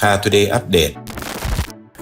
พา Today Update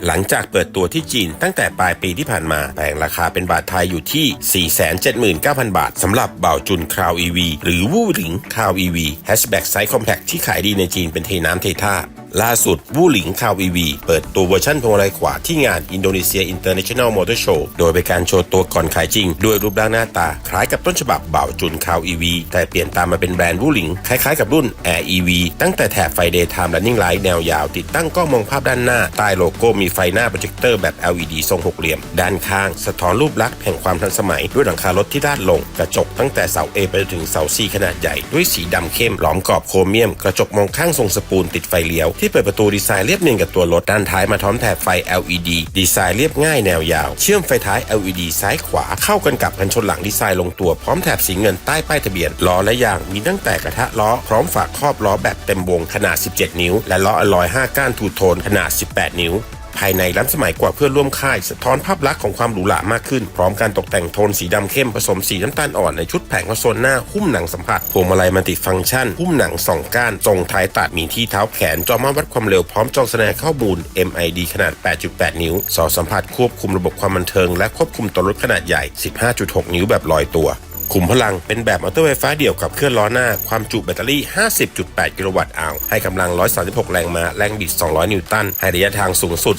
หลังจากเปิดตัวที่จีนตั้งแต่ปลายปีที่ผ่านมาแปลงราคาเป็นบาทไทยอยู่ที่ 479,000 บาทสำหรับเบาจุนคราว EV หรือวู่หลิงคราว EV Hatchback Size Compact ที่ขายดีในจีนเป็นเทน้ำเทท่า ล่าสุดวู่หลิงคาว EV เปิดตัวเวอร์ชันพวงมาลัยขวาที่งาน Indonesia International Motor Show โชว์โดยเป็นการโชว์ตัวก่อนขายจริง ด้วยรูปร่างหน้าตา คล้ายกับต้นฉบับเบาจุนคาว EV แต่เปลี่ยนตามมาเป็นแบรนด์วู่หลิง คล้ายๆกับรุ่น Air EV ตั้งแต่แถบไฟ Daytime Running Light แนวยาว ติดตั้งกล้องมองภาพด้านหน้า ใต้โลโก้มีไฟหน้าโปรเจคเตอร์แบบ LED ทรงหกเหลี่ยม ด้านข้าง สะท้อนรูปลักษณ์แห่งความทันสมัย ด้วยหลังคารถที่ด้านลง กระจกตั้งแต่เสา A ไปจนถึงเสา C ขนาดใหญ่ ด้วยสีดำเข้มล้อมกรอบโครเมียม กระจกมองข้างทรงสปูลติดไฟเลี้ยวที่ที่เปิดประตูดีไซน์เรียบเนียนกับตัวรถด้านท้ายมาท้อมแถบไฟ LED ดีไซน์เรียบง่ายแนวยาว เชื่อมไฟท้าย LED ซ้ายขวาเข้ากันกับกันชนหลังดีไซน์ลงตัวพร้อมแถบสีเงินใต้ป้ายทะเบียนล้อและยางมีตั้งแต่กระทะล้อพร้อมฝากครอบล้อแบบเต็มวงขนาด 17 นิ้ว และล้ออลลอย 5 ก้านทูโทนขนาด 18 นิ้ว ภายในล้ำสมัยกว่าเพื่อนร่วมค่าย สะท้อนภาพลักษณ์ของความหรูหรามากขึ้น พร้อมการตกแต่งโทนสีดำเข้มผสมสีน้ำตาลอ่อนในชุดแผงคอนโซลหน้าหุ้มหนังสัมผัสพวงมาลัยมัลติฟังก์ชันหุ้มหนังสองก้านทรงท้ายตัดมีที่เท้าแขนจอมาวัดความเร็วพร้อมจอแสดงข้อมูล MID ขนาด 8.8 นิ้วสอสัมผัสควบคุมระบบความบันเทิง และควบคุมตัวรถขนาดใหญ่ 15.6 นิ้วแบบลอยตัว ขุมพลังเป็นแบบมอเตอร์ไฟฟ้าเดี่ยวกับเคลื่อนล้อหน้า ความจุแบตเตอรี่ 50.8 กิโลวัตต์อาวให้กำลัง 136 แรงม้า แรงบิด 200 นิวตัน ให้ระยะทางสูงสุด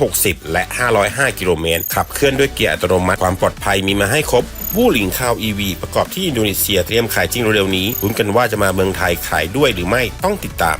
460 และ 505 กิโลเมตร ขับเคลื่อนด้วยเกียร์อัตโนมัติ ความปลอดภัยมีมาให้ครบวู่หลิงคาว EV ประกอบที่อินโดนีเซียเตรียมขายจริงเร็วๆนี้ลุ้นกันว่าจะมาเมืองไทยขายด้วยหรือไม่ต้องติดตาม